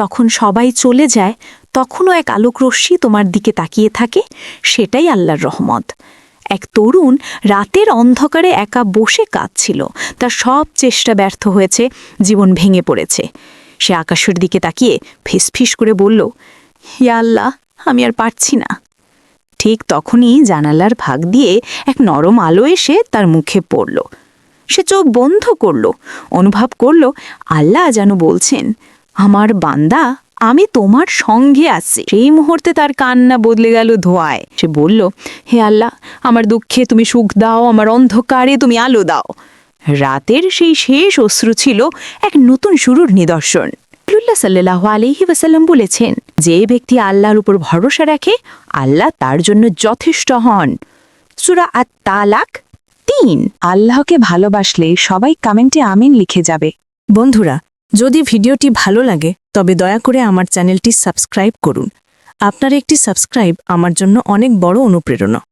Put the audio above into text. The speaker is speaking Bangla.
যখন সবাই চলে যায়, তখনও এক আলোক রশ্মি তোমার দিকে তাকিয়ে থাকে, সেটাই আল্লাহর রহমত। এক তরুণ রাতের অন্ধকারে একা বসে কাঁদছিল। তার সব চেষ্টা ব্যর্থ হয়েছে, জীবন ভেঙে পড়েছে। সে আকাশের দিকে তাকিয়ে ফিসফিস করে বলল ইয়া আল্লাহ, আমি আর পারছি না। ঠিক তখনই জানালার ভাগ দিয়ে এক নরম আলো এসে তার মুখে পড়ল। সে চোখ বন্ধ করল, অনুভব করল, আল্লাহ যেন বলছেন আমার বান্দা, আমি তোমার সঙ্গে আছি। সেই মুহূর্তে তার কান্না বদলে গেল ধোয়ায়। সে বলল, হে আল্লাহ, আমার দুঃখে তুমি সুখ দাও, আমার অন্ধকারে তুমি আলো দাও। রাতের সেই শেষ অশ্রু ছিল এক নতুন শুরুর নিদর্শন। রসুল্লাহ সাল্লাহ আলহি বলেছেন, যে ব্যক্তি আল্লাহর উপর ভরসা রাখে, আল্লাহ তার জন্য যথেষ্ট হন। সুরা আত তালাক তিন। আল্লাহকে ভালোবাসলে সবাই কমেন্টে আমিন লিখে যাবে। বন্ধুরা যদি ভিডিওটি ভালো লাগে, তবে দয়া করে আমার চ্যানেলটি সাবস্ক্রাইব করুন। আপনার একটি সাবস্ক্রাইব আমার জন্য অনেক বড় অনুপ্রেরণা।